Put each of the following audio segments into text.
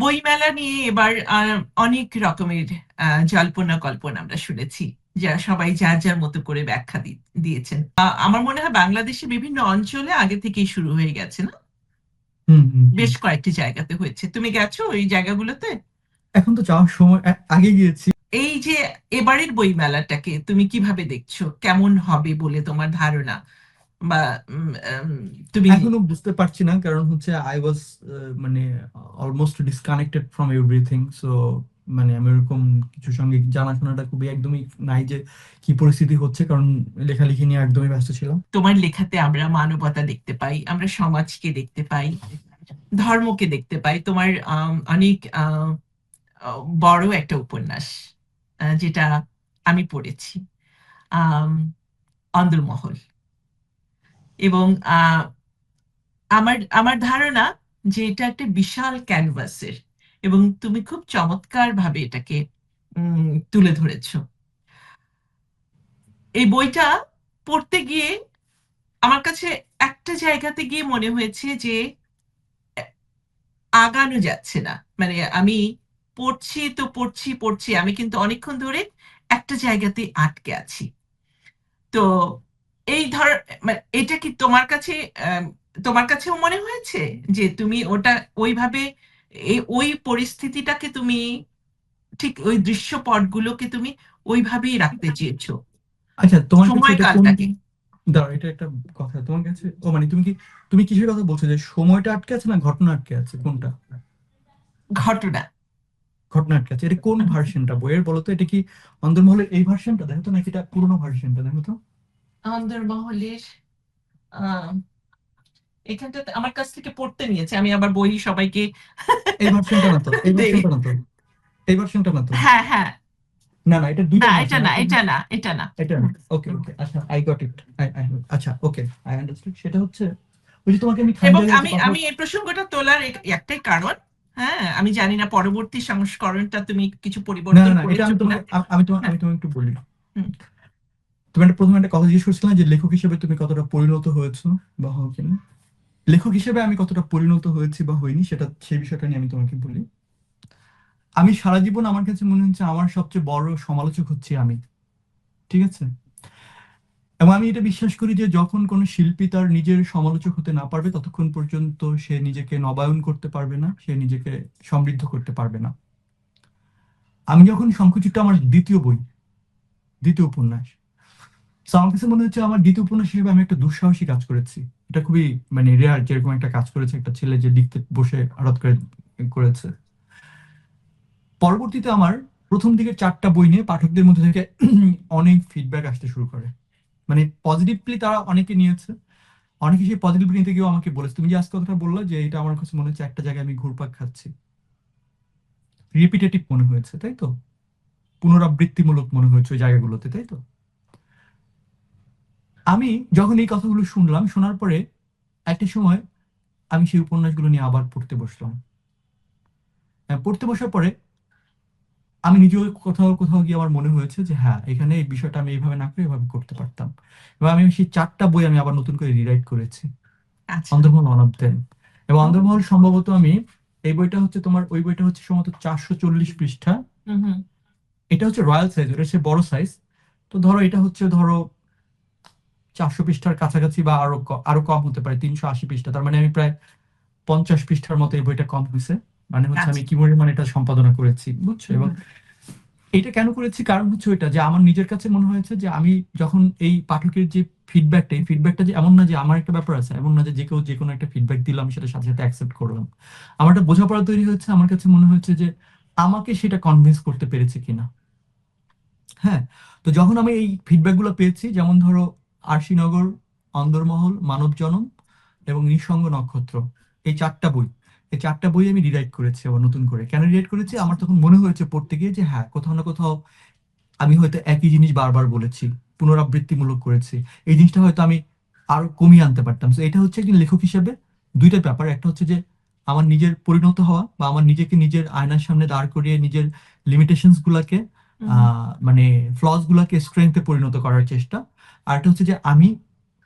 বইমেলা নিয়ে এবার অনেক রকমের জল্পনা কল্পনা আমরা শুনেছি যা সবাই যার যার মতো করে ব্যাখ্যা দিয়েছেন। আমার মনে হয় বাংলাদেশে বিভিন্ন অঞ্চলে আগে থেকেই শুরু হয়ে গেছে না? হুম হুম হুম। বেশ কয়েকটি জায়গাতে হয়েছে। তুমি গেছো ওই জায়গাগুলোতে? এখন তো যাওয়ার সময় আগে গিয়েছি। এই যে এবারের বই মেলাটাকে তুমি কীভাবে দেখছ? কেমন হবে বলে তোমার ধারণা? বা তুমি এখনও বুঝতে পারছি না কারণ হচ্ছে আই ওয়াজ মানে almost disconnected from everything so মানে আমি ওরকম কিছু সঙ্গে জানাশোনাটা খুবই একদমই নাই যে কি পরিস্থিতি হচ্ছে কারণ লেখালেখি নিয়ে একদমই ব্যস্ত ছিলাম। তোমার লেখাতে আমরা মানবতা দেখতে পাই আমরা সমাজকে দেখতে পাই ধর্মকে দেখতে পাই। তোমার অনেক বড় একটা উপন্যাস যেটা আমি পড়েছি আম, অন্দরমহল। এবং আমার আমার ধারণা যে এটা একটা বিশাল ক্যানভাসের এবং তুমি খুব চমৎকার ভাবে এটাকে তুলে ধরেছ। এই বইটা পড়তে গিয়ে আমার কাছে একটা জায়গাতে গিয়ে মনে হয়েছে যে আগানো যাচ্ছে না। মানে আমি পড়ছি তো পড়ছি পড়ছি, আমি কিন্তু অনেকক্ষণ ধরে একটা জায়গাতে আটকে আছি। তো এই ধর মানে এটা কি তোমার কাছে তোমার কাছেও মনে হয়েছে যে তুমি ওটা ওইভাবে ওই পরিস্থিতিটাকে তুমি ঠিক ওই দৃশ্যপটগুলোকে তুমি ওইভাবেই রাখতে চেয়েছো? আচ্ছা তোমার সময়কালটাকে। দাঁড়াও এটা একটা কথা। তোমার কাছে ও মানে তুমি কি তুমি কিসের কথা বলছো যে সময়টা আটকে আছে না ঘটনা আটকে আছে? কোনটা? ঘটনা। ঘটনা আটকে আছে। এটা কোন ভার্সনটা বইয়ের? বলো তো এটা কি অন্দরমহলের এই ভার্সনটা দেখো তো নাকি এটা পুরোনো ভার্সনটা দেখো তো। অন্দরমহলের আহ এখানটাতে আমার কাছ থেকে পড়তে নিয়েছে। আমি আবার বই সবাইকে এই ভার্সনটা না তো এই ভার্সনটা না তো এই ভার্সনটা না তো। হ্যাঁ হ্যাঁ। না না এটা দুইটা না এটা না এটা না এটা না। এটা ওকে ওকে আচ্ছা আই গট ইট আচ্ছা ওকে আই আন্ডারস্টুড সেটা হচ্ছে ওই যে তোমাকে আমি এবং আমি আমি এই প্রসঙ্গটা তোলার একটাই কারণ হ্যাঁ আমি জানি না পরবর্তী সংস্করণটা তুমি কিছু পরিবর্তন না করেছ আমি তোমাকে আমি তোমাকে একটু বলি। হুম। তুমি একটা প্রথমে একটা কথা জিজ্ঞেস করছিলাম যে লেখক হিসেবে তুমি কতটা পরিণত হয়েছো বা হও কিনা? লেখক হিসেবে আমি কতটা পরিণত হয়েছি বা হইনি সেটা, সেই বিষয়টা নিয়ে আমি তোমাকে বলি। আমি সারা জীবন আমার কাছে মনে হচ্ছে আমার সবচেয়ে বড় সমালোচক হচ্ছে আমি। ঠিক আছে? এবং আমি এটা বিশ্বাস করি যে যখন কোনো শিল্পী তার নিজের সমালোচক হতে না পারবে, ততক্ষণ পর্যন্ত সে নিজেকে নবায়ন করতে পারবে না, সে নিজেকে সমৃদ্ধ করতে পারবে না। আমি যখন শঙ্খচিত্র, আমার দ্বিতীয় বই, দ্বিতীয় উপন্যাস তো আমার কাছে মনে হচ্ছে আমার দ্বিতীয় উপন্যাস হিসেবে আমি একটা দুঃসাহসী কাজ করেছি। এটা খুবই মানে রেয়ার যেরকম একটা কাজ করেছে একটা ছেলে যে লিখতে বসে হঠাৎ করে, করেছে। পরবর্তীতে আমার প্রথম দিকে চারটা বই নিয়ে পাঠকদের মধ্যে থেকে অনেক ফিডব্যাক আসতে শুরু করে। মানে পজিটিভলি তারা অনেকে নিয়েছে। অনেকে সেই পজিটিভ নিতে গিয়েও আমাকে বলেছে। তুমি যে আজকে কথাটা বললা যে এটা আমার কাছে মনে হচ্ছে একটা জায়গায় আমি ঘুরপাক খাচ্ছি। রিপিটেটিভ মনে হয়েছে, তাই তো? পুনরাবৃত্তিমূলক মনে হয়েছে ওই জায়গাগুলোতে, তাই তো? আমি যখন এই কথাগুলো শুনলাম শোনার পরে একটা সময় আমি সেই উপন্যাসগুলো নিয়ে আবার পড়তে বসলাম। হ্যাঁ, পড়তে বসার পরে আমি নিজেও কোথাও কোথাও গিয়ে আমার মনে হয়েছে যে হ্যাঁ এখানে এই বিষয়টা আমি এইভাবে না করে এভাবে করতে পারতাম। এবং আমি সেই চারটা বই আমি আবার নতুন করে রিরাইট করেছি। আচ্ছা। অন্দরমহল ওয়ান অফ দেম এবং অন্দরমহল সম্ভবত আমি এই বইটা হচ্ছে তোমার ওই বইটা হচ্ছে সম্ভবত চারশো চল্লিশ পৃষ্ঠা। এটা হচ্ছে রয়্যাল সাইজ ওটা হচ্ছে বড় সাইজ তো ধরো এটা হচ্ছে ধরো চারশো পৃষ্ঠার কাছাকাছি বা আরও আরও কম হতে পারে তিনশো আশি পৃষ্ঠা। তার মানে আমি প্রায় পঞ্চাশ পৃষ্ঠার মতো এই বইটা কম হয়েছে। মানে হচ্ছে আমি কি মানে এটা সম্পাদনা করেছি বুঝছ? এবং এটা কেন করেছি? কারণ হচ্ছে ওইটা যে আমার নিজের কাছে মনে হয়েছে যে আমি যখন এই পাঠকের যে ফিডব্যাকটা এই ফিডব্যাকটা যে এমন না যে আমার একটা ব্যাপার আছে এমন না যে যে কেউ যে কোনো একটা ফিডব্যাক দিলাম সেটা সাথে সাথে অ্যাকসেপ্ট করলাম। আমার একটা বোঝাপড়া তৈরি হয়েছে আমার কাছে মনে হয়েছে যে আমাকে সেটা কনভিন্স করতে পেরেছে কিনা। হ্যাঁ? তো যখন আমি এই ফিডব্যাকগুলো পেয়েছি যেমন ধরো আরশিনগর অন্দরমহল মানব জনম এবং নিঃসঙ্গ নক্ষত্র। এই চারটা বই এই চারটা বই আমি রিরাইট করেছি আবার নতুন করে। কেন রিরাইট করেছি? আমার তখন মনে হয়েছে পড়তে গিয়ে যে হ্যাঁ কোথাও না কোথাও আমি হয়তো একই জিনিস বারবার বলেছি পুনরাবৃত্তিমূলক করেছি। এই জিনিসটা হয়তো আমি আরও কমিয়ে আনতে পারতাম। তো এটা হচ্ছে একজন লেখক হিসেবে দুইটা ব্যাপার। একটা হচ্ছে যে আমার নিজের পরিণত হওয়া বা আমার নিজেকে নিজের আয়নার সামনে দাঁড় করিয়ে নিজের লিমিটেশনস গুলাকে আহ, মানে ফ্লস গুলাকে স্ট্রেংথে পরিণত করার চেষ্টা। আর একটা হচ্ছে যে আমি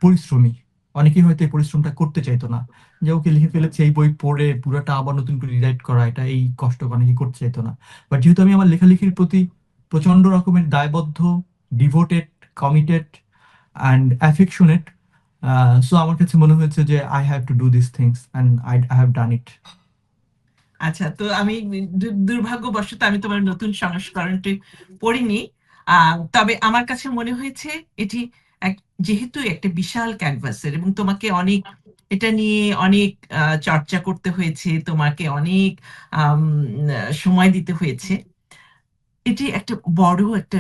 পরিশ্রমী। অনেকেই হয়তো এই পরিশ্রমটা করতে চাইতো না। যে ওকে লিখে ফেলেছে, এই বই পড়ে পুরোটা আবার নতুন করে রিরাইট করা, এটা এই কষ্ট অনেকে করতে চাইতো না। বাট যেহেতু আমি আমার লেখালেখির প্রতি প্রচণ্ড রকমের দায়বদ্ধ devoted committed and affectionate so আমার কাছে মনে হয়েছে যে I have to do this things and I have done it আচ্ছা তো আমি দুর্ভাগ্যবশত আমি তোমার নতুন সংস্করণটি পড়িনি। তবে আমার কাছে মনে হয়েছে এটি যেহেতু একটা বিশাল ক্যানভাসের এবং তোমাকে অনেক এটা নিয়ে অনেক চর্চা করতে হয়েছে তোমাকে অনেক সময় দিতে হয়েছে। এটি একটা বড় একটা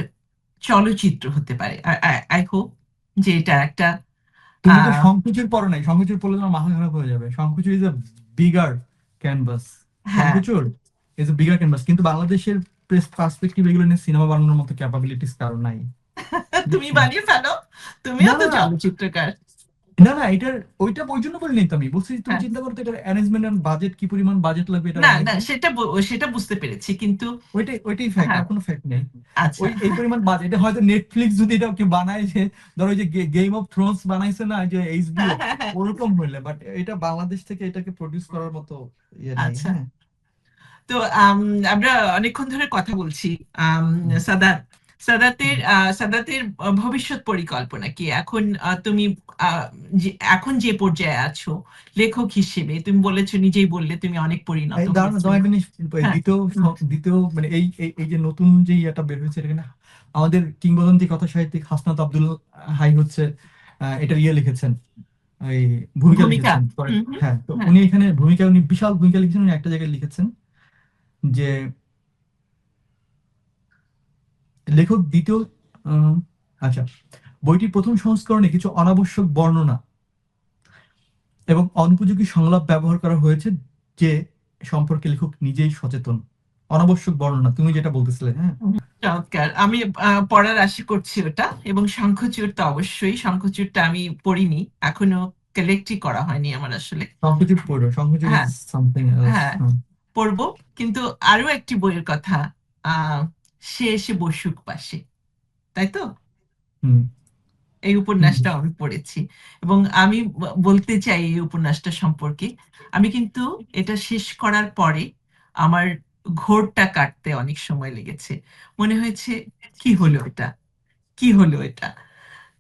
চলচ্চিত্র হতে পারে। আই হোপ যে এটা একটা তুমি তো শঙ্কুচুর পড়ো নাই। শঙ্কুচুর পড়লে তোমার মাথা খারাপ হয়ে যাবে। Shankuchur is a bigger canvas Shankuchur is a bigger canvas কিন্তু বাংলাদেশের প্রেস পার্সপেক্টিভ এগুলো নিয়ে সিনেমা বানানোর মতো ক্যাপাবিলিটিস কারণ নাই। তুমি বানিয়ে ফেলো। তুমিও না তো না না চলচ্চিত্রকার না না এটার ওইটা ওই জন্য বলিনি তো আমি। বলছি তুমি হ্যাঁ। চিন্তা করো তো এটার অ্যারেঞ্জমেন্ট এন্ড বাজেট কি পরিমাণ বাজেট লাগবে এটা না না সেটা সেটা বুঝতে পেরেছি কিন্তু ওইটাই ওইটাই ফ্যাক্ট হ্যাঁ। আর কোনো ফ্যাক্ট নেই। আচ্ছা। ওই এই পরিমাণ বাজেট এটা হয়তো নেটফ্লিক্স যদি এটা কি বানায় যে ধরো ওই যে গেম অফ থ্রোনস বানাইছে না যে এইচবিও ওরকম হইলে বাট এটা বাংলাদেশ থেকে এটাকে প্রডিউস করার মতো ইয়ে নাই আচ্ছা। হ্যাঁ। তো আম, আমরা অনেকক্ষণ ধরে কথা বলছি। সাদাত সাদাতের আহ, সাদাতের ভবিষ্যৎ পরিকল্পনা কি? এখন তুমি এখন যে পর্যায়ে আছো লেখক হিসেবে তুমি বলেছ নিজেই বললে তুমি অনেক পরিণত হ্যাঁ। দ্বিতীয় দ্বিতীয় মানে এই এই যে নতুন যে ইয়েটা বের হয়েছে এখানে আমাদের কিংবদন্তি কথা সাহিত্যিক হাসনাত আব্দুল হাই হচ্ছে এটার ইয়ে লিখেছেন এই ভূমিকা হ্যাঁ তো হ্যাঁ। উনি এখানে ভূমিকা উনি বিশাল ভূমিকা লিখেছেন উনি একটা জায়গায় লিখেছেন যে লেখক দ্বিতীয় আচ্ছা বইটির প্রথম সংস্করণে কিছু অনাবশ্যক বর্ণনা এবং অনুপযোগী সংলাপ ব্যবহার করা হয়েছে যে সম্পর্কে লেখক নিজেই সচেতন। অনাবশ্যক বর্ণনা তুমি যেটা বলতেছিলে হ্যাঁ? চমৎকার আমি পড়ার আশা করছি ওটা এবং শঙ্খচূড় তো অবশ্যই শঙ্খচূড়টা আমি পড়িনি এখনও কালেক্টই করা হয়নি আমার আসলে। সংকুচিত পড়ো হ্যাঁ সামথিং এলস হ্যাঁ পড়ব কিন্তু আরও একটি বইয়ের কথা আহ সে এসে বসুক পাশে। তাই তো? হুম। এই উপন্যাসটা আমি পড়েছি। এবং আমি বলতে চাই এই উপন্যাসটা সম্পর্কে আমি কিন্তু এটা শেষ করার পরে আমার ঘোরটা কাটতে অনেক সময় লেগেছে। মনে হয়েছে কি হলো এটা? কি হলো এটা?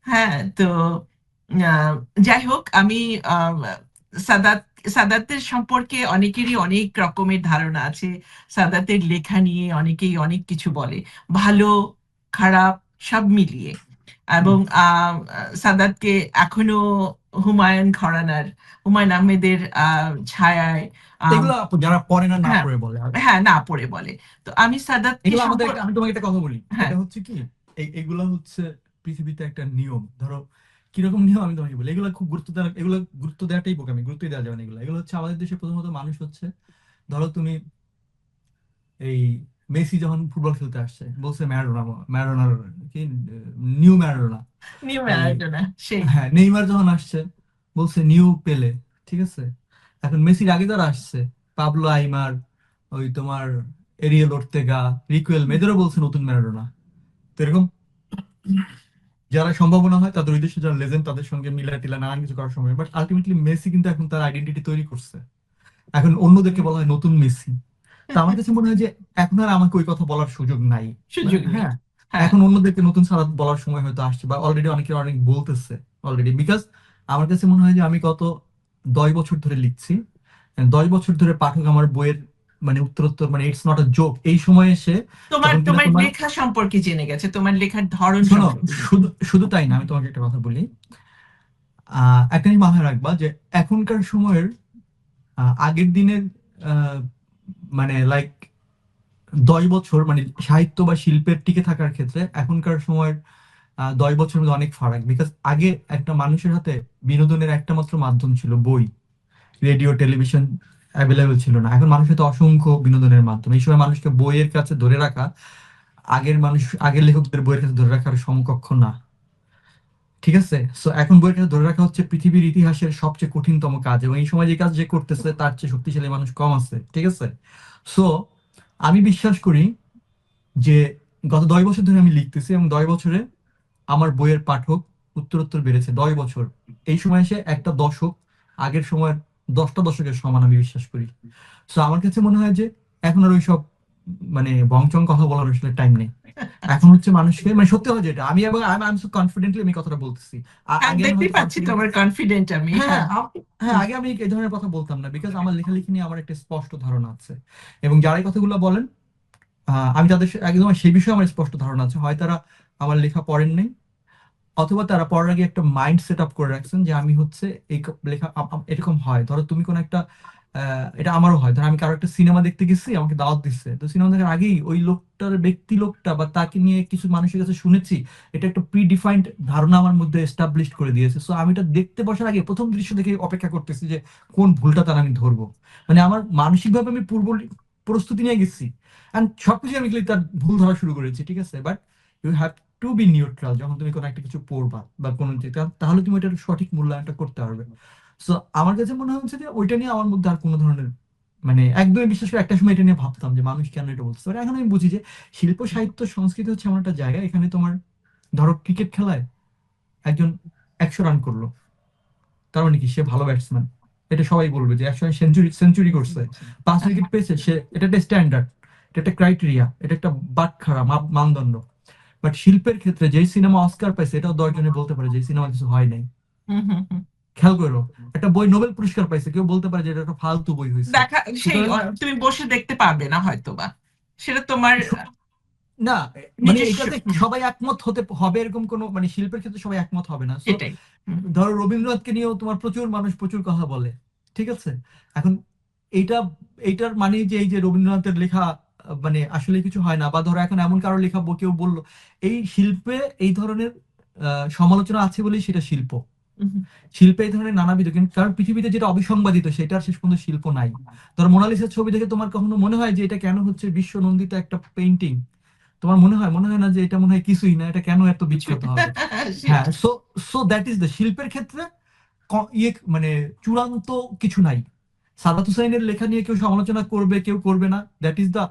হ্যাঁ তো আহ, যাই হোক আমি আহ, সাদাত সাদাতের সম্পর্কে অনেকেরই অনেক রকমের ধারণা আছে। সাদাতের লেখা নিয়ে অনেকেই অনেক কিছু বলে। ভালো খারাপ সব মিলিয়ে। এবং সাদাতকে এখনও হুমায়ুন ঘরানার হুমায়ুন আহমেদের আহ, ছায়ায় যারা পড়ে না না হ্যাঁ। পড়ে বলে হ্যাঁ না পড়ে বলে। তো আমি একটা- আমি তোমাকে একটা কথা বলি। হ্যাঁ। হচ্ছে কি? এই এগুলো হচ্ছে পৃথিবীতে একটা নিয়ম। ধরো কীরকম নিয়ম আমি তোমাকে বলি? এগুলো খুব গুরুত্ব দেওয়া এগুলো গুরুত্ব দেওয়াটাই বোকামি গুরুত্বই দেওয়া যাবে না এগুলো। এগুলো হচ্ছে আমাদের দেশে প্রথমত মানুষ হচ্ছে ধরো তুমি এই মেসি যখন ফুটবল খেলতে আসছে বলছে ম্যারাডোনা ম্যারাডোনার কি নিউ ম্যারাডোনা। নিউ ম্যারাডোনা সেই। হ্যাঁ নেইমার যখন আসছে বলছে নিউ পেলে ঠিক আছে? এখন মেসির আগে যারা আসছে পাবলো আইমার ওই তোমার এরিয়েল ওর্তেগা রিকুয়েল এদেরও বলছে নতুন ম্যারাডোনা। তো এরকম যারা সম্ভাবনা হয় তাদের ওই দেশে যারা লেজেন্ড তাদের সঙ্গে মিলা টিলা নানান কিছু করার সময় বাট আলটিমেটলি মেসি কিন্তু এখন তার আইডেন্টিটি তৈরি করছে। এখন অন্যদেরকে বলা হয় নতুন মেসি। তো আমার কাছে মনে হয় যে এখন আর আমাকে ওই কথা বলার সুযোগ নাই। সুযোগ হ্যাঁ হ্যাঁ। এখন অন্যদেরকে নতুন সালাদ বলার সময় হয়তো আসছে বা অলরেডি অনেকে অনেক বলতেছে অলরেডি বিকজ আমার কাছে মনে হয় যে আমি গত দশ বছর ধরে লিখছি। দশ বছর ধরে পাঠক আমার বইয়ের মানে উত্তরোত্তর মানে ইটস নট আ জোক এই সময় এসে তোমার তোমার লেখা সম্পর্কে জেনে গেছে তোমার লেখার ধরন শুধু শুধু তাই না আমি তোমাকে একটা কথা বলি। একটা জিনিস মাথায় রাখবা যে এখনকার সময়ের আগের দিনের মানে লাইক দশ বছর মানে সাহিত্য বা শিল্পের টিকে থাকার ক্ষেত্রে এখনকার সময়ের দশ বছরের মধ্যে অনেক ফারাক। বিকজ আগে একটা মানুষের হাতে বিনোদনের একটা মাত্র মাধ্যম ছিল বই। রেডিও টেলিভিশন অ্যাভেলেবেল ছিল না। এখন মানুষের তো অসংখ্য বিনোদনের মাধ্যম। এই সময় মানুষকে বইয়ের কাছে ধরে রাখা, আগের মানুষ, আগের লেখকদের বইয়ের কাছে ধরে রাখার সমকক্ষ না। ঠিক আছে? সো এখন বইয়ের কাছে ধরে রাখা হচ্ছে পৃথিবীর ইতিহাসের সবচেয়ে কঠিনতম কাজ এবং এই সময় যে কাজ যে করতেছে, তার চেয়ে শক্তিশালী মানুষ কম আছে। ঠিক আছে? সো আমি বিশ্বাস করি যে গত দশ বছর ধরে আমি লিখতেছি এবং দশ বছরে আমার বইয়ের পাঠক উত্তরোত্তর বেড়েছে। দশ বছর। এই সময় এসে একটা দশক আগের সময়ের দশটা দশকের সমান আমি বিশ্বাস করি। সো আমার কাছে মনে হয় যে এখন আর ওইসব মানে বংচং কথা বলার আসলে টাইম নেই। এখন হচ্ছে মানুষকে মানে সত্যি হয় যেটা আমি এবং আমি আই কনফিডেন্টলি আমি কথাটা বলতেছি। আমি পাচ্ছি তোমার কনফিডেন্ট আমি হ্যাঁ হ্যাঁ। হ্যাঁ আগে আমি এই ধরনের কথা বলতাম না বিকজ আমার লেখালেখি নিয়ে আমার একটা স্পষ্ট ধারণা আছে। এবং যারা এই কথাগুলো বলেন আহ, আমি তাদের একদম সেই বিষয়ে আমার স্পষ্ট ধারণা আছে। হয় তারা আমার লেখা পড়েন নাই অথবা তারা পড়ার আগে একটা মাইন্ড সেট আপ করে রাখছেন যে আমি হচ্ছে এই লেখা এরকম হয়। ধরো তুমি কোন একটা এটা আমারও হয়। ধরো আমি কারও একটা সিনেমা দেখতে গেছি, আমাকে দাওয়াত দিচ্ছে তো সিনেমা দেখার আগেই ওই লোকটার ব্যক্তি লোকটা বা তাকে নিয়ে কিছু মানুষের কাছে শুনেছি, এটা একটা প্রি ডিফাইন্ড ধারণা আমার মধ্যে এস্টাবলিশ করে দিয়েছে। সো আমি এটা দেখতে বসার আগে প্রথম দৃশ্য দেখে অপেক্ষা করতেছি যে কোন ভুলটা তার আমি ধরবো। মানে আমার মানসিকভাবে আমি পূর্ব প্রস্তুতি নিয়ে গেছি। এন্ড সবকিছু আমি তার ভুল ধরা শুরু করেছি, ঠিক আছে? But you have to be neutral যখন তুমি কোনো একটা কিছু পড়বা বা কোনো তাহলে তুমি এটার সঠিক মূল্যায়নটা করতে পারবে। সো আমার কাছে মনে হচ্ছে যে ওইটা নিয়ে আমার মধ্যে আর কোনো ধরনের মানে একদমই বিশেষ করে একটা সময় এটা নিয়ে ভাবতাম যে মানুষ কেন এটা বলছে। বাট এখন আমি বুঝি যে শিল্প, সাহিত্য, সংস্কৃতি হচ্ছে এমন একটা জায়গা, এখানে তোমার ধরো ক্রিকেট খেলায় একজন একশো রান করল। তার মানে কি? সে ভালো ব্যাটসম্যান এটা সবাই বলবে যে একশো সেঞ্চুরি সেঞ্চুরি করছে। পাঁচ উইকেট পেয়েছে, সে এটা একটা স্ট্যান্ডার্ড এটা একটা ক্রাইটেরিয়া এটা একটা বাটখারা মানদণ্ড। বাট শিল্পের ক্ষেত্রে যেই সিনেমা অস্কার পাইছে এটাও দশজনে বলতে পারে যে সিনেমা কিছু হয় নাই। খেয়াল করো একটা বই নোবেল পুরস্কার পাইছে কেউ বলতে পারে যে এটা একটা ফালতু বই হয়েছে। দেখা সেই তুমি বসে দেখতে পারবে না হয়তো বা সেটা তোমার না মানে এটাতে সবাই একমত হতে হবে এরকম কোনো মানে শিল্পের ক্ষেত্রে সবাই একমত হবে না। ধরো রবীন্দ্রনাথকে নিয়েও তোমার প্রচুর মানুষ প্রচুর কথা বলে ঠিক আছে? এখন এইটা এইটার মানে যে এই যে রবীন্দ্রনাথের লেখা মানে আসলে কিছু হয় না বা ধরো এখন এমন কারও লেখা কেউ বলল এই শিল্পে এই ধরনের সমালোচনা আছে বলেই সেটা শিল্প। শিল্পে এই ধরনের নানাবিধ কিন্তু কারণ পৃথিবীতে যেটা অবিসংবাদিত সেটা আর শেষ পর্যন্ত শিল্প নাই। ধরো মোনালিসার ছবি দেখে তোমার কখনো মনে হয় যে এটা কেন হচ্ছে বিশ্ব নন্দিত একটা পেইন্টিং তোমার মনে হয়? মনে হয় না যে এটা মনে হয় কিছুই না এটা কেন এত বিখ্যাত হবে? হ্যাঁ so so that is the শিল্পের ক্ষেত্রে ইয়ে মানে চূড়ান্ত কিছু নাই। সাদাত হুসাইনের লেখা নিয়ে কেউ সমালোচনা করবে কেউ করবে না। That is the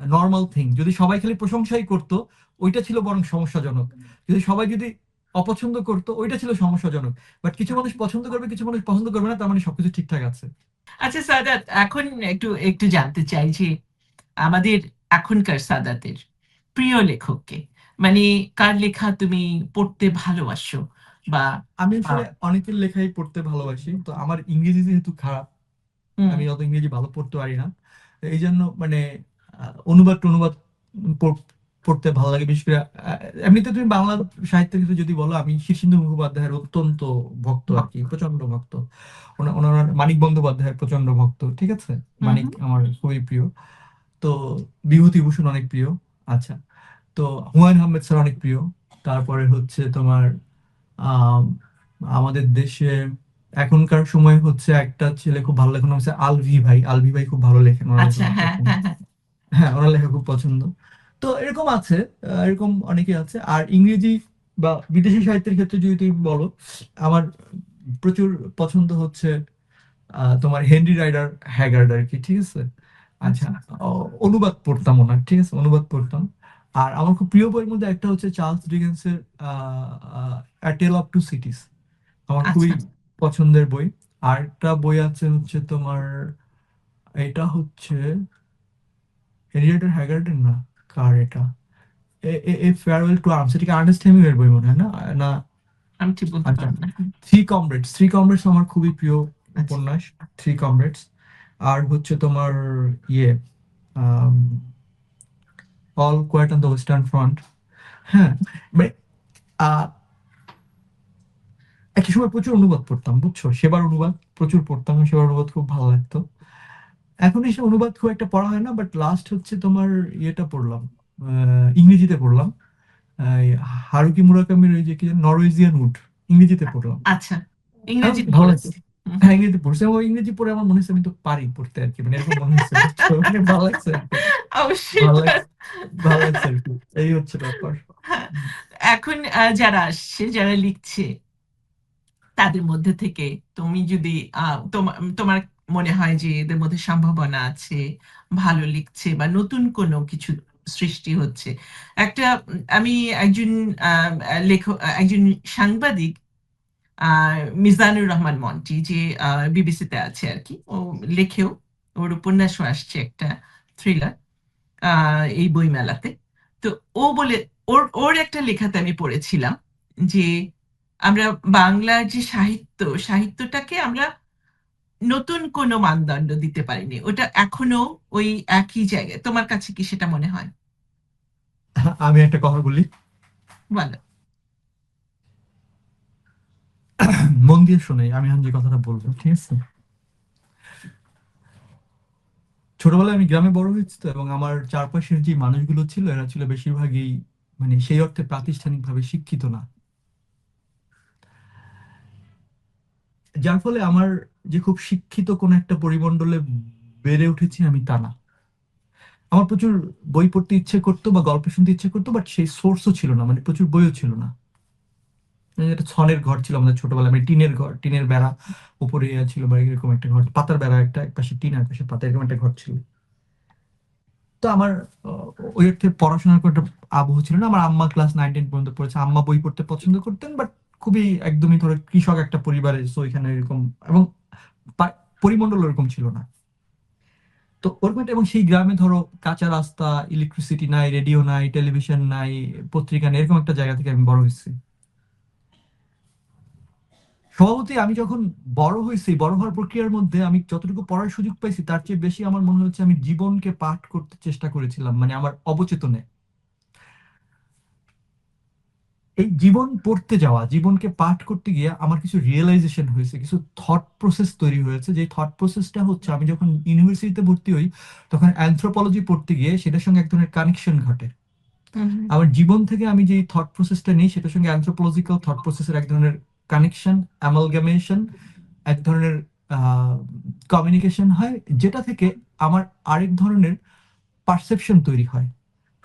normal thing যদি সবাই খালি প্রশংসাই করতো ওইটা ছিল বরং সমস্যাজনক। যদি সবাই যদি অপছন্দ করতো ওইটা ছিল সমস্যাজনক। বাট কিছু মানুষ পছন্দ করবে কিছু মানুষ পছন্দ করবে না তার মানে সবকিছু ঠিকঠাক আছে। আচ্ছা সাদাত এখন একটু একটু জানতে চাই যে আমাদের এখনকার সাদাতের প্রিয় লেখককে মানে কার লেখা তুমি পড়তে ভালোবাসো বা আমি আসলে অনেকের লেখাই পড়তে ভালোবাসি তো আমার ইংরেজি যেহেতু খারাপ আমি অত ইংরেজি ভালো পড়তে পারি না। এই জন্য মানে অনুবাদ টনুবাদ পড়- পড়তে ভালো লাগে। বিশেষ করে এমনিতে তুমি বাংলা সাহিত্যের ক্ষেত্রে যদি বলো আমি শীর্ষেন্দু মুখোপাধ্যায়ের অত্যন্ত ভক্ত আর কি প্রচণ্ড ভক্ত। ওনার মানিক বন্দ্যোপাধ্যায়ের প্রচণ্ড ভক্ত ঠিক আছে? মানিক আমার খুবই প্রিয়। তো বিভূতিভূষণ অনেক প্রিয়। আচ্ছা তো হুমায়ুন আহমেদ স্যার অনেক প্রিয়। তারপরে হচ্ছে তোমার আম, আমাদের দেশে এখনকার সময় হচ্ছে একটা ছেলে খুব ভালো লেখেন হচ্ছে আলভি ভাই। আলভি ভাই খুব ভালো লেখেন আচ্ছা লেখা হ্যাঁ হ্যাঁ। হ্যাঁ ওনার লেখা খুব পছন্দ। তো এরকম আছে এরকম অনেকে আছে। আর ইংরেজি বা বিদেশি সাহিত্যের ক্ষেত্রে যদি তুমি বলো আমার প্রচুর পছন্দ হচ্ছে তোমার হেনরি রাইডার হ্যাগার্ড আর কি ঠিক আছে? আচ্ছা অনুবাদ পড়তাম ওনার ঠিক আছে? অনুবাদ পড়তাম। আর আমার খুব প্রিয় বইয়ের মধ্যে একটা হচ্ছে চার্লস ডিকেন্সের টেল অফ টু সিটিস আমার খুবই আচ্ছা। পছন্দের বই। আর একটা বই আছে হচ্ছে তোমার এটা হচ্ছে হেনরিয়েটা হ্যাগার্ডের না কার এটা। এ ফেয়ারওয়েল টু আর্মস এটা কি আর্নেস্ট হেমিংওয়ের বই মনে হয় না? না আমি ঠিক বলতে আচ্ছা। পারব না। থ্রি কমরেডস থ্রি কমরেডস আমার খুবই প্রিয় আচ্ছা। উপন্যাস থ্রি কমরেডস আর হচ্ছে তোমার ইয়ে all quiet on the western front হ্যাঁ মানে একই সময় প্রচুর অনুবাদ পড়তাম বুঝছ? সেবার অনুবাদ প্রচুর পড়তাম সেবার অনুবাদ খুব ভালো লাগতো। এখন এসে অনুবাদ খুব একটা পড়া হয় না বাট লাস্ট হচ্ছে তোমার ইয়েটা পড়লাম ইংরেজিতে পড়লাম। হারুকি মুরাকামির ওই যে কি নরওয়েজিয়ান উড ইংরেজিতে পড়লাম। আচ্ছা ইংরেজি হ্যাঁ। হ্যাঁ ইংরেজি পড়ছি। ইংরেজি পড়ে আমার মনে হচ্ছে আমি তো পারি পড়তে আর কি মানে এরকম মনে হচ্ছে মানে ভালো লাগছে অবশ্যই ভালো লাগছে এই হচ্ছে ব্যাপার। এখন আহ, যারা আসছে যারা লিখছে তাদের মধ্যে থেকে তুমি যদি তোমার মনে হয় যে এদের মধ্যে সম্ভাবনা আছে, ভালো লিখছে বা নতুন কোনো কিছু সৃষ্টি হচ্ছে। একটা, আমি একজন লেখক, একজন সাংবাদিক মিজানুর রহমান মন্টি, যে বিবিসিতে আছে আর কি, ও লেখেও, ওর উপন্যাসও আসছে একটা থ্রিলার এই বইমেলাতে। তো ও বলে, ওর ওর একটা লেখাতে আমি পড়েছিলাম যে, আমরা বাংলার যে সাহিত্য, সাহিত্যটাকে আমরা নতুন কোনো মানদণ্ড দিতে পারিনি। ওটা এখনও ওই একই জায়গায়। তোমার কাছে কি সেটা মনে হয়? আমি একটা কথা বলি। বলো। মন দিয়ে শুনে আমি যে কথাটা বলব ঠিক আছে? ছোটবেলায় আমি গ্রামে বড় হয়েছি তো এবং আমার চারপাশের যে মানুষগুলো ছিল এরা ছিল বেশিরভাগই মানে সেই অর্থে প্রাতিষ্ঠানিকভাবে শিক্ষিত না। যার ফলে আমার যে খুব শিক্ষিত কোন একটা পরিমণ্ডলে বেড়ে উঠেছি আমি তা না। আমার প্রচুর বই পড়তে ইচ্ছে করতো বা গল্প শুনতে ইচ্ছে করতো বাট সেই সোর্সও ছিল না মানে প্রচুর বইও ছিল না। একটা ছনের ঘর ছিল আমাদের ছোটবেলায় মানে টিনের ঘর, টিনের বেড়া উপরে ছিল বা এরকম একটা ঘর, পাতার বেড়া একটা, এক পাশে টিন এক পাশে পাতা, এরকম একটা ঘর ছিল। তো আমার ওই অর্থে পড়াশোনার কোনো একটা আবহ ছিল না। আমার আম্মা ক্লাস নাইন টেন পর্যন্ত পড়েছে। আম্মা বই পড়তে পছন্দ করতেন বাট খুবই একদমই ধরো কৃষক একটা পরিবারে সো এখানে এরকম, এবং পরিমণ্ডল ওরকম ছিল না। তো ওরকম এবং সেই গ্রামে ধরো কাঁচা রাস্তা ইলেকট্রিসিটি নাই রেডিও নাই টেলিভিশন নাই, পত্রিকা নাই, এরকম একটা জায়গা থেকে আমি বড় হয়েছি। স্বভাবতই আমি যখন বড় হয়েছি, বড় হওয়ার প্রক্রিয়ার মধ্যে আমি যতটুকু পড়ার সুযোগ পাইছি, তার চেয়ে বেশি আমার মনে হচ্ছে আমি জীবনকে পাঠ করতে চেষ্টা করেছিলাম মানে আমার অবচেতনে। এই জীবন পড়তে যাওয়া জীবনকে পাঠ করতে গিয়ে আমার কিছু রিয়েলাইজেশন হয়েছে কিছু থট প্রসেস তৈরি হয়েছে। যে থট প্রসেসটা হচ্ছে আমি যখন ইউনিভার্সিটিতে ভর্তি হই তখন অ্যানথ্রোপোলজি পড়তে গিয়ে সেটার সঙ্গে এক ধরনের কানেকশন ঘটে। আমার জীবন থেকে আমি যে থট প্রসেসটা নিই সেটার সঙ্গে অ্যানথ্রোপোলজিক্যাল থট প্রসেসের এক ধরনের কানেকশন অ্যামালগামেশন এক ধরনের কমিউনিকেশন হয় যেটা থেকে আমার আরেক ধরনের পারসেপশন তৈরি হয়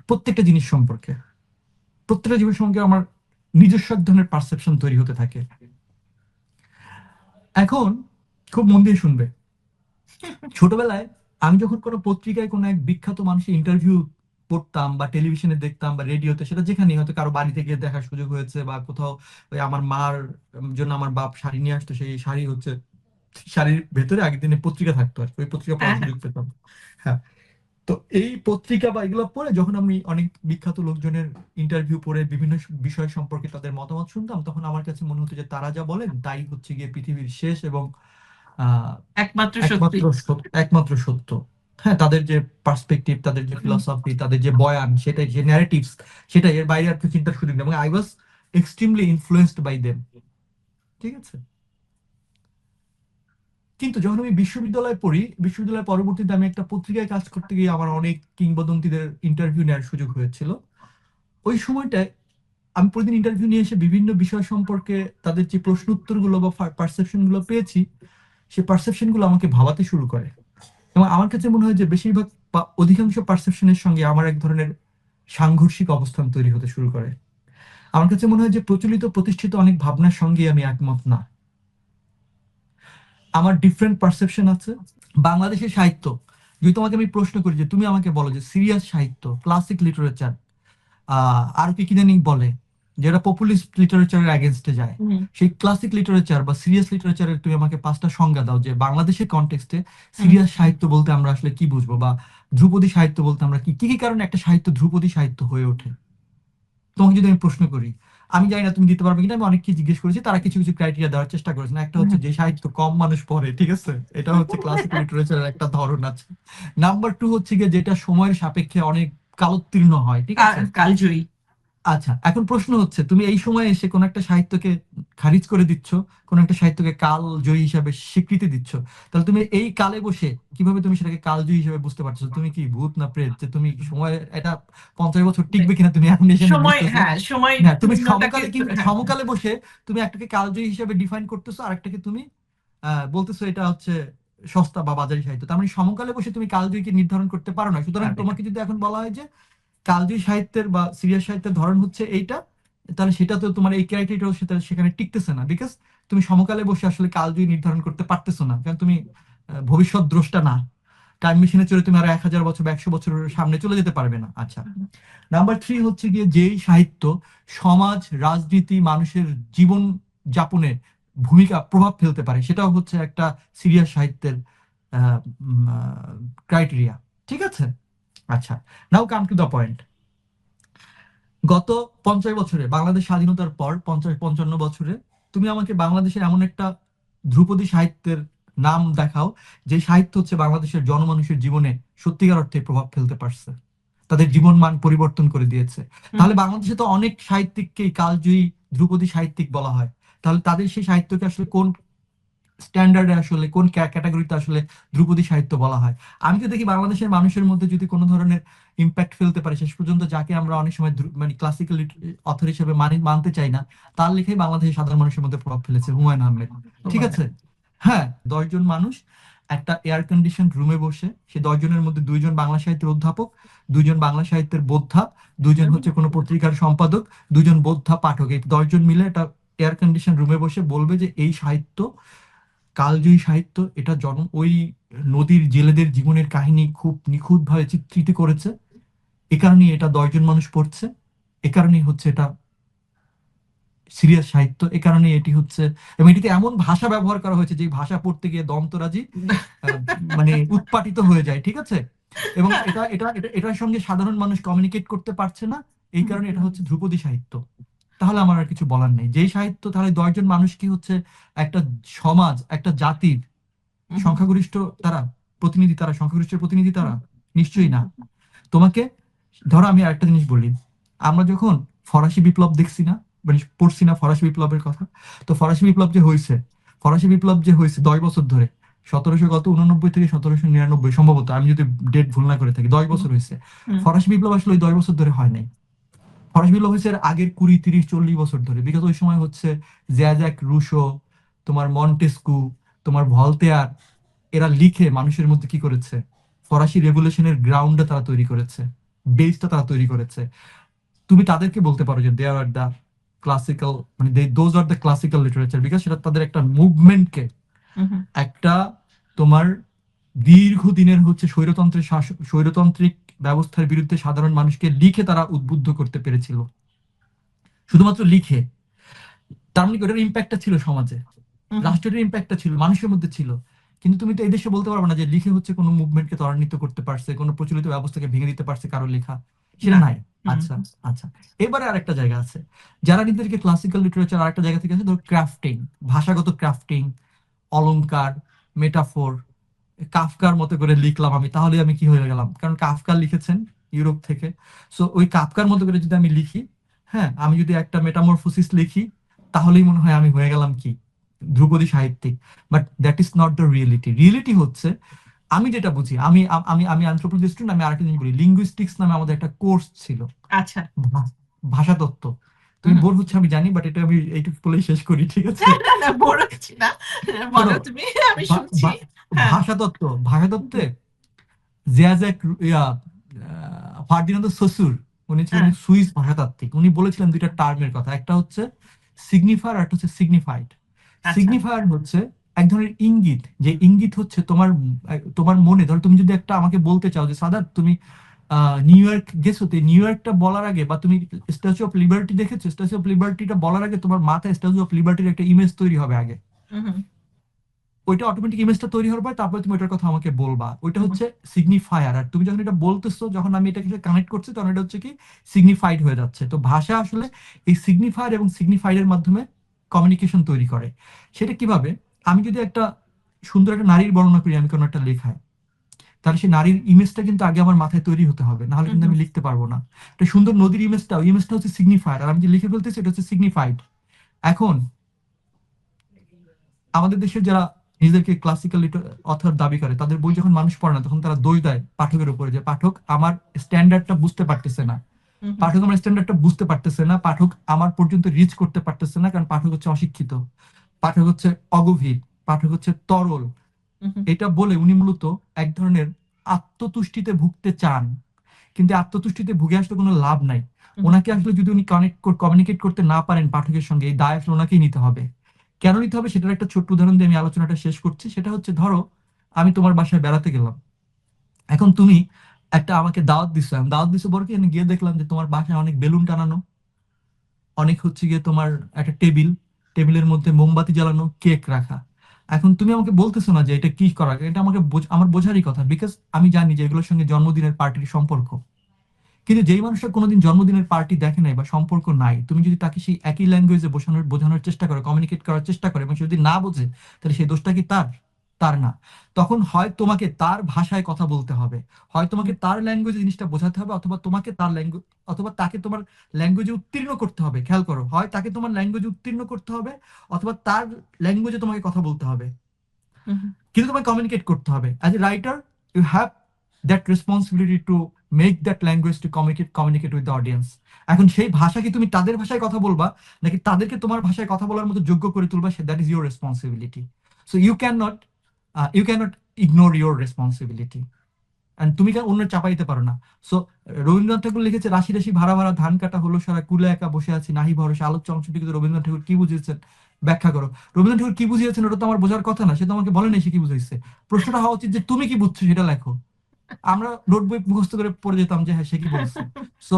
প্রত্যেকটা জিনিস সম্পর্কে। প্রত্যেকটা জিনিস সম্পর্কে আমার নিজস্ব এক ধরনের পারসেপশন তৈরি হতে থাকে। এখন খুব মন দিয়ে শুনবে। ছোটবেলায় আমি যখন কোনো পত্রিকায় কোনো এক বিখ্যাত মানুষের ইন্টারভিউ পড়তাম বা টেলিভিশনে দেখতাম বা রেডিওতে সেটা যেখানেই হয়তো কারও বাড়িতে গিয়ে দেখার সুযোগ হয়েছে বা কোথাও ওই আমার মার জন্য আমার বাপ শাড়ি নিয়ে আসতো সেই শাড়ি হচ্ছে শাড়ির ভেতরে আগের দিনে পত্রিকা থাকতো আর ওই পত্রিকা পড়ার হ্যাঁ, সুযোগ পেতাম। হ্যাঁ। তো এই পত্রিকা বা এগুলো পড়ে যখন আমি অনেক বিখ্যাত লোকজনের ইন্টারভিউ পড়ে বিভিন্ন বিষয় সম্পর্কে তাদের মতামত শুনতাম তখন আমার কাছে মনে হতো যে তারা যা বলেন তাই হচ্ছে গিয়ে পৃথিবীর শেষ এবং একমাত্র একমাত্র সত্য একমাত্র সত্য। হ্যাঁ তাদের যে পার্সপেক্টিভ তাদের যে ফিলসফি তাদের যে বয়ান সেটাই যে ন্যারেটিভস সেটাই এর বাইরে আর কিছু চিন্তার সুযোগ নেই এবং I was extremely influenced by them ঠিক আছে? কিন্তু যখন আমি বিশ্ববিদ্যালয়ে পড়ি, বিশ্ববিদ্যালয়ের পরবর্তীতে আমি একটা পত্রিকায় কাজ করতে গিয়ে আমার অনেক কিংবদন্তিদের ইন্টারভিউ নেওয়ার সুযোগ হয়েছিল। ওই সময়টায় আমি প্রতিদিন ইন্টারভিউ নিয়ে এসে বিভিন্ন বিষয় সম্পর্কে তাদের যে প্রশ্ন উত্তরগুলো বা পারসেপশনগুলো পেয়েছি, সেই পারসেপশনগুলো আমাকে ভাবাতে শুরু করে। এবং আমার কাছে মনে হয় যে বেশিরভাগ বা অধিকাংশ পারসেপশনের সঙ্গে আমার এক ধরনের সাংঘর্ষিক অবস্থান তৈরি হতে শুরু করে। আমার কাছে মনে হয় যে প্রচলিত, প্রতিষ্ঠিত অনেক ভাবনার সঙ্গে আমি একমত না। আমার ডিফারেন্ট পারসেপশন আছে। বাংলাদেশের সাহিত্য যদি তোমাকে আমি প্রশ্ন করি যে তুমি আমাকে বলো যে সিরিয়াস সাহিত্য ক্লাসিক লিটারেচার আর কি কি জানি বলে যেটা পপুলিস্ট লিটারেচারের অ্যাগেনস্টে যায়। সেই ক্লাসিক লিটারেচার বা সিরিয়াস লিটারেচারের তুমি আমাকে পাঁচটা সংজ্ঞা দাও যে বাংলাদেশের কনটেক্সটে সিরিয়াস সাহিত্য বলতে আমরা আসলে কি বুঝব বা ধ্রুপদী সাহিত্য বলতে আমরা কি কি কারণে একটা সাহিত্য ধ্রুপদী সাহিত্য হয়ে ওঠে? তোমাকে যদি আমি প্রশ্ন করি আমি জানি না তুমি দিতে পারবে কিনা, আমি অনেককে জিজ্ঞেস করেছি, তারা কিছু কিছু ক্রাইটেরিয়া দেওয়ার চেষ্টা করেছে। না একটা হচ্ছে যে সাহিত্য কম মানুষ পড়ে, ঠিক আছে? এটা হচ্ছে ক্লাসিক লিটারেচারের একটা ধরন আছে। নাম্বার টু হচ্ছে গিয়ে যেটা সময়ের সাপেক্ষে অনেক কালোত্তীর্ণ হয়, ঠিক আছে? কালজয়ী আচ্ছা এখন প্রশ্ন হচ্ছে তুমি এই সময় এসে কোন একটা সাহিত্যকে খারিজ করে দিচ্ছ কোন একটা সাহিত্যকে কাল জয়ী হিসাবে স্বীকৃতি দিচ্ছ? তাহলে তুমি এই কালে বসে কীভাবে তুমি সেটাকে কালজয়ী হিসাবে বুঝতে পারছ? তুমি কি ভূত না প্রেত যে তুমি সময় এটা পঞ্চাশ বছর টিকবে কিনা তুমি এখন এসে সময় হ্যাঁ সময় হ্যাঁ তুমি সমকালে হ্যাঁ, সমকালে বসে তুমি একটাকে কালজয়ী হিসাবে ডিফাইন করতেছো আর একটাকে তুমি আহ, বলতেছো এটা হচ্ছে সস্তা বা বাজারি সাহিত্য। তার মানে সমকালে বসে তুমি কালজয়ীকে নির্ধারণ করতে পারো না। সুতরাং তোমাকে যদি এখন বলা হয় যে কালজয়ী সাহিত্যের বা সিরিয়াস সাহিত্যের ধরন হচ্ছে এইটা। তাহলে সেটা তো তোমার এই ক্রাইটেরিয়াও সেটা সেখানে টিকতেছে না বিকজ তুমি সমকালে বসে আসলে কালজয়ী নির্ধারণ করতে পারতেছো না। কারণ তুমি ভবিষ্যৎ দ্রষ্টা না। টাইম মেশিনে চড়ে তুমি আরও এক হাজার বছর বা একশো বছরের সামনে চলে যেতে পারবে না। আচ্ছা। নাম্বার থ্রি হচ্ছে গিয়ে যেই সাহিত্য সমাজ, রাজনীতি, মানুষের জীবন যাপনে ভূমিকা, প্রভাব ফেলতে পারে, সেটাও হচ্ছে একটা সিরিয়াস সাহিত্যের ক্রাইটেরিয়া ঠিক আছে? আচ্ছা now come to the point গত পঞ্চাশ বছরে বাংলাদেশ স্বাধীনতার পর পঞ্চাশ পঞ্চান্ন বছরে তুমি আমাকে বাংলাদেশের এমন একটা ধ্রুপদী সাহিত্যের নাম দেখাও যে সাহিত্য হচ্ছে বাংলাদেশের জনমানুষের জীবনে সত্যিকার অর্থে প্রভাব ফেলতে পারছে। তাদের জীবন মান পরিবর্তন করে দিয়েছে। তাহলে বাংলাদেশে তো অনেক সাহিত্যিককেই কালজয়ী ধ্রুপদী সাহিত্যিক বলা হয়। তাহলে তাদের সেই সাহিত্যকে আসলে কোন স্ট্যান্ডার্ডে আসলে কোন ক্যাটাগরিতে আসলে ধ্রুপদী সাহিত্য বলা হয়। আমি তো দেখি বাংলাদেশের মানুষের মধ্যে যদি কোনো ধরনের ইম্প্যাক্ট ফেলতে পারে, শেষ পর্যন্ত যাকে আমরা অনেক সময় মানে ক্লাসিক্যাল অথর হিসেবে মানি, মানতে চাই না, তার লেখাই বাংলাদেশের সাধারণ মানুষের মধ্যে প্রভাব ফেলেছে, হুমায়ুন আহমেদ। ঠিক আছে? হ্যাঁ দশজন মানুষ একটা এয়ার কন্ডিশন রুমে বসে, সে দশজনের মধ্যে দুইজন বাংলা সাহিত্যের অধ্যাপক, দুইজন বাংলা সাহিত্যের বোদ্ধা, দুইজন হচ্ছে কোনো পত্রিকার সম্পাদক দুজন বোদ্ধা পাঠক। এই দশজন মিলে একটা এয়ার কন্ডিশন রুমে বসে বলবে যে এই সাহিত্য কালজয়ী সাহিত্য এটা জন ওই নদীর জেলেদের জীবনের কাহিনী খুব নিখুঁতভাবে চিত্রিত করেছে। এ কারণেই এটা দশজন মানুষ পড়ছে। এ কারণেই হচ্ছে এটা সিরিয়াস সাহিত্য। এ কারণে এটি হচ্ছে এবং এটিতে এমন ভাষা ব্যবহার করা হয়েছে যে ভাষা পড়তে গিয়ে দন্তরাজি মানে উৎপাটিত হয়ে যায় ঠিক আছে? এবং এটা এটা এটা এটার সঙ্গে সাধারণ মানুষ কমিউনিকেট করতে পারছে না। এই কারণে এটা হচ্ছে ধ্রুপদী সাহিত্য। তাহলে আমার আর কিছু বলার নেই। যেই সাহিত্য তাহলে দশজন মানুষ কি হচ্ছে? একটা সমাজ একটা জাতির সংখ্যাগরিষ্ঠ তারা? প্রতিনিধি তারা? সংখ্যাগরিষ্ঠের প্রতিনিধি তারা? নিশ্চয়ই না। তোমাকে ধরো আমি আরেকটা জিনিস বলি। আমরা যখন ফরাসি বিপ্লব দেখছি না মানে পড়ছি না ফরাসি বিপ্লবের কথা তো ফরাসি বিপ্লব যে হয়েছে ফরাসি বিপ্লব যে হয়েছে দশ বছর ধরে সতেরোশো কত? উননব্বই থেকে সতেরোশো নিরানব্বই সম্ভবত। আমি যদি ডেট ভুল না করে থাকি দশ বছর হয়েছে। ফরাসি বিপ্লব আসলে ওই দশ বছর ধরে হয় নাই। ফরাসি বিপ্লব হয়েছে আগের কুড়ি তিরিশ চল্লিশ বছর ধরে। বিগত ওই সময় হচ্ছে জ্যাজাক রুশো তোমার মন্টেস্কু তোমার ভলতেয়ার এরা লিখে মানুষের মধ্যে কি করেছে? ফরাসি রেগুলেশনের গ্রাউন্ডটা তারা তৈরি করেছে বেসটা তারা তৈরি করেছে। তুমি তাদেরকে বলতে পারো যে দে আর দ্য ক্লাসিক্যাল মানে those are the classical literature because সেটা তাদের একটা মুভমেন্টকে একটা তোমার দীর্ঘদিনের হচ্ছে স্বৈরতন্ত্রের শাসক স্বৈরতান্ত্রিক ব্যবস্থার বিরুদ্ধে সাধারণ মানুষকে লিখে তারা উদ্বুদ্ধ করতে পেরেছিল। শুধুমাত্র লিখে। তার মানে ওটার ইম্প্যাক্টটা ছিল সমাজে। রাষ্ট্রের ইম্প্যাক্টটা ছিল মানুষের মধ্যে ছিল। কিন্তু তুমি তো এই দেশে বলতে পারবে না যে লিখে হচ্ছে কোনো মুভমেন্টকে ত্বরান্বিত করতে পারছে কোনো প্রচলিত ব্যবস্থাকে ভেঙে দিতে পারছে কারও লেখা। সেটা নাই। আচ্ছা আচ্ছা। এবারে আরেকটা জায়গা আছে। যারা নিজেদেরকে ক্লাসিক্যাল লিটারেচার আরেকটা জায়গা থেকে আছে ধরো ক্রাফটিং ভাষাগত ক্রাফটিং অলংকার মেটাফোর কাফকার মতো করে লিখলাম আমি তাহলে আমি কি হয়ে গেলাম? কারণ কাফকার লিখেছেন ইউরোপ থেকে। সো ওই কাফকার মতো করে যদি আমি লিখি হ্যাঁ আমি যদি একটা মেটামরফোসিস লিখি তাহলেই মনে হয় আমি হয়ে গেলাম কি? ধ্রুপদী সাহিত্যিক। But that is not the reality reality হচ্ছে আমি যেটা বুঝি আমি আমি আমি স্টুডেন্ট আমি আরেকটা জিনিস বলি লিঙ্গুইস্টিক্স নামে আমাদের একটা কোর্স ছিল। আচ্ছা। ভাষাতত্ত্ব। তুমি বোর হচ্ছে আমি জানি বাট এটা আমি এইটুকু বলেই শেষ করি ঠিক আছে না না কিছু না বলো তুমি আমি শুনছি হ্যাঁ। ভাষাতত্ত্ব ভাষাতত্ত্বে জিয়াজ্যাক ইয়া ফার্দিনান্দ শ্বশুর উনি ছিলেন হ্যাঁ। সুইস ভাষাতাত্ত্বিক উনি বলেছিলেন দুইটা টার্মের কথা একটা হচ্ছে সিগনিফায়ার আর একটা হচ্ছে সিগনিফাইড আচ্ছা। সিগনিফায়ার হচ্ছে এক ধরনের ইঙ্গিত যে ইঙ্গিত হচ্ছে তোমার তোমার মনে ধরো তুমি যদি একটা আমাকে বলতে চাও যে সাদাত তুমি নিউ ইয়র্ক গেছো তো নিউ ইয়র্কটা বলার আগে বা তুমি স্ট্যাচু অফ লিবার্টি দেখেছ? স্ট্যাচু অফ লিবার্টিটা বলার আগে তোমার মাথায় স্ট্যাচু অফ লিবার্টির একটা ইমেজ তৈরি হবে আগে। ওইটা অটোমেটিক ইমেজটা তৈরি হওয়ার পর তারপরে তুমি ওইটার কথা আমাকে বলবা। ওইটা হচ্ছে সিগনিফায়ার আর তুমি যখন এটা বলতেছো যখন আমি এটাকে কানেক্ট করছি তখন এটা হচ্ছে কি? সিগনিফাইড হয়ে যাচ্ছে। তো ভাষা আসলে এই সিগনিফায়ার এবং সিগনিফাইডের মাধ্যমে কমিউনিকেশন তৈরি করে। সেটা কীভাবে? আমি যদি একটা সুন্দর একটা নারীর বর্ণনা করি আমি কোনো একটা লেখায়। তাহলে সেই নারীর ইমেজটা কিন্তু আগে আমার মাথায় তৈরি হতে হবে নাহলে কিন্তু আমি লিখতে পারব না। একটা সুন্দর নদীর ইমেজটা ইমেজটা হচ্ছে সিগনিফায়ার আর আমি যে লিখে ফেলতেছি এটা হচ্ছে সিগনিফাইড এখন আমাদের দেশের যারা নিজেদেরকে ক্লাসিক্যাল অথর দাবি করে তাদের বই যখন মানুষ পড়ে না তখন তারা দোষ দেয় পাঠকের উপরে যে পাঠক আমার স্ট্যান্ডার্ডটা বুঝতে পারতেছে না। পাঠক আমার স্ট্যান্ডার্ডটা বুঝতে পারতেছে না। পাঠক আমার পর্যন্ত রিচ করতে পারতেছে না কারণ পাঠক হচ্ছে অশিক্ষিত। পাঠক হচ্ছে অগভীর। পাঠক হচ্ছে তরল। এটা বলে উনি মূলত এক ধরনের আত্মতুষ্টিতে ভুগতে চান। কিন্তু আত্মতুষ্টিতে ভুগে আসলে কোনো লাভ নাই। ওনাকে আসলে যদি উনি কানেক্ট কমিউনিকেট করতে না পারেন পাঠকের সঙ্গে এই দায় আসলে ওনাকেই নিতে হবে। কেন নিতে হবে সেটার একটা ছোট্ট উদাহরণ দিয়ে আমি আলোচনাটা শেষ করছি। সেটা হচ্ছে ধরো আমি তোমার বাসায় বেড়াতে গেলাম। এখন তুমি একটা আমাকে দাওয়াত দিছো। আমি দাওয়াত দিছো বড় কি আমি গিয়ে দেখলাম যে তোমার বাসায় অনেক বেলুন টানানো অনেক হচ্ছে গিয়ে তোমার একটা টেবিল টেবিলের মধ্যে মোমবাতি জ্বালানো কেক রাখা। এখন তুমি আমাকে বলতেছো না যে এটা কি করা, এটা আমাকে আমার বোঝারই কথা বিকজ আমি জানি যে এগুলোর সঙ্গে জন্মদিনের পার্টির সম্পর্ক। কিন্তু যেই মানুষটা কোনোদিন জন্মদিনের পার্টি দেখে নাই বা সম্পর্ক নাই, তুমি যদি তাকে সেই একই ল্যাঙ্গুয়েজে বোঝানোর বোঝানোর চেষ্টা করো কমিউনিকেট করার চেষ্টা করে, এবং যদি না বোঝে, তাহলে সেই দোষটা কি তার? তার না। তখন হয় তোমাকে তার ভাষায় কথা বলতে হবে। হয় তোমাকে তার ল্যাঙ্গুয়েজে জিনিসটা বোঝাতে হবে অথবা তোমাকে তার ল্যাঙ্গুয়েজ অথবা তাকে তোমার ল্যাঙ্গুয়েজে উত্তীর্ণ করতে হবে। খেয়াল করো হয় তাকে তোমার ল্যাঙ্গুয়েজে উত্তীর্ণ করতে হবে অথবা তার ল্যাঙ্গুয়েজে তোমাকে কথা বলতে হবে। কিন্তু তোমাকে কমিউনিকেট করতে হবে। As a writer you have that responsibility to make that language to communicate communicate with the audience এখন সেই ভাষা কি তুমি তাদের ভাষায় কথা বলবা নাকি তাদেরকে তোমার ভাষায় কথা বলার মতো যোগ্য করে তুলবা that is your responsibility so you can not you can not ignore your responsibility তুমি কেন অন্য চাপাইতে পারো না? সো রবীন্দ্রনাথ ঠাকুর লিখেছে, রাশি রাশি ভাড়া ভাড়া, ধান কাটা হলো সারা, কুলে একা বসে আছি, নাহি ভরসা, আলোচ্য অংশটিকে রবীন্দ্রনাথ ঠাকুর কি বুঝিয়েছেন? ব্যাখ্যা করো। রবীন্দ্রনাথ ঠাকুর কি বুঝিয়েছেন? ওটা তো আমার বোঝার কথা না, সে তো আমাকে বলেনি সে কি বুঝাইছে। প্রশ্নটা হওয়া উচিত যে, তুমি কি বুঝছ সেটা লেখো। আমরা নোট বই মুখস্থ করে পড়ে যেতাম যে হ্যাঁ সে কি বলছে? সো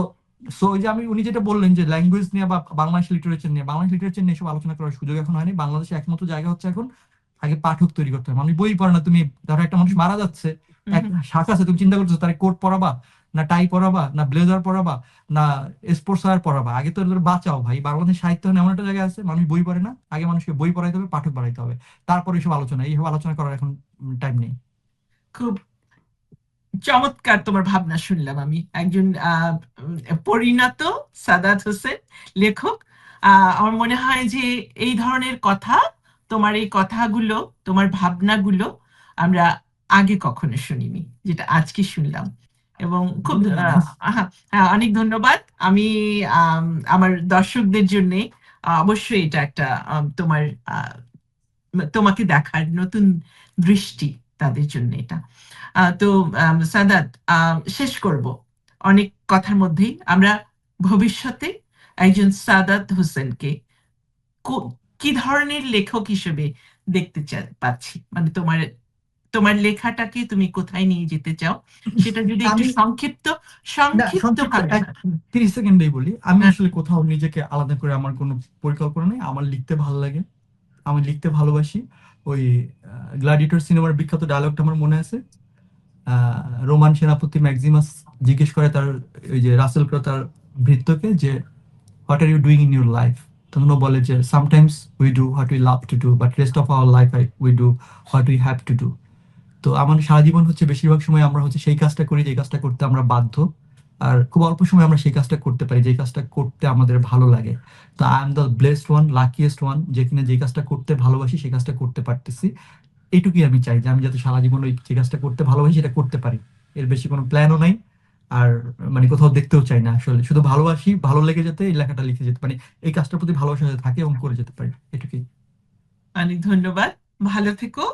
সো যে আমি, উনি যেটা বললেন যে ল্যাঙ্গুয়েজ নিয়ে বা বাংলাদেশ লিটারেচার নিয়ে, বাংলাদেশ লিটারেচার নিয়ে সব আলোচনা করার সুযোগ এখন হয়নি। বাংলাদেশে একমাত্র জায়গা হচ্ছে এখন আগে পাঠক তৈরি করতে হবে। মানুষ বই পড়ে না তুমি ধরো একটা মানুষ মারা যাচ্ছে শাখা আছে তুমি চিন্তা করছ তার কোট পরাবা না টাই পরাবা না ব্লেজার পরাবা না স্পোর্টস ওয়্যার পরাবা আগে তো বাঁচাও ভাই বাংলাদেশ সাহিত্য এমন একটা জায়গা আছে মানুষ বই পড়ে না আগে মানুষকে বই পড়াইতে হবে পাঠক বাড়াইতে হবে। তারপরে এইসব আলোচনা এইসব আলোচনা করার এখন টাইম নেই। খুব চমৎকার তোমার ভাবনা শুনলাম আমি। একজন পরিণত সাদাত হোসেন লেখক। আহ, আমার মনে হয় যে এই ধরনের কথা তোমার এই কথাগুলো তোমার ভাবনাগুলো আমরা আগে কখনো শুনিনি যেটা আজকে শুনলাম। এবং খুব আহা, হ্যাঁ, অনেক ধন্যবাদ। আমি আম, আমার দর্শকদের জন্য অবশ্যই এটা একটা তোমার তোমাকে দেখার নতুন দৃষ্টি তাদের জন্য এটা। তো সাদাত শেষ করব। অনেক কথার মধ্যেই আমরা ভবিষ্যতে একজন সাদাত হোসেনকে কো- ধরনের লেখক হিসেবে দেখতে পাচ্ছি? মানে তোমার তোমার লেখাটাকে তুমি কোথায় নিয়ে যেতে চাও? সেটা যদি একটু সংক্ষিপ্ত সংক্ষিপ্ত তিরিশ সেকেন্ডেই বলি। আমি হ্যাঁ। আসলে কোথাও নিজেকে আলাদা করে আমার কোনো পরিকল্পনা নেই। আমার লিখতে ভালো লাগে। আমি লিখতে ভালোবাসি। ওই গ্লাডিটর সিনেমার বিখ্যাত ডায়লগটা আমার মনে আছে। আহ, রোমান সেনাপতি ম্যাক্সিমাস জিজ্ঞেস করে তার ওই যে রাসেল ক্রো তার ভৃত্যকে যে what are you doing in your life তখন ও বলে যে sometimes we do what we love to do but rest of our life I we do what we have to do তো আমার সারা জীবন হচ্ছে বেশিরভাগ সময় আমরা হচ্ছে সেই কাজটা করি যে কাজটা করতে আমরা বাধ্য। আর খুব অল্প সময় আমরা সেই কাজটা করতে পারি যে কাজটা করতে আমাদের ভালো লাগে। তো I am the blessed one luckiest one যেখানে যে কাজটা করতে ভালোবাসি, সেই কাজটা করতে পারতেছি। এটুকুই আমি চাই যে, আমি যাতে সারা জীবন ওই যে কাজটা করতে ভালোবাসি, সেটা করতে পারি। এর বেশি কোনো প্ল্যানও নাই। আর মানে কোথাও দেখতেও চাই না আসলে। শুধু ভালোবাসি ভালো লেগে যেতে এই লেখাটা লিখে যেতে পারি। এই কাজটার প্রতি ভালোবাসা যাতে থাকে এবং করে যেতে পারি এটুকুই। অনেক ধন্যবাদ। ভালো থেকো।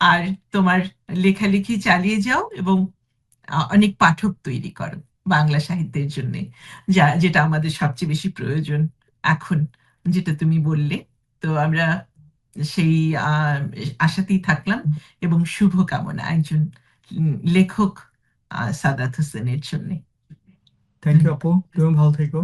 আর তোমার লেখালেখি চালিয়ে যাও এবং অনেক পাঠক তৈরি করো বাংলা সাহিত্যের জন্য যা যেটা আমাদের সবচেয়ে বেশি প্রয়োজন এখন যেটা তুমি বললে। তো আমরা সেই আহ, আশাতেই থাকলাম এবং শুভকামনা। একজন লেখক সাদাত হোসেনের জন্য থ্যাংক ইউ আপু তুমি ভালো থেকো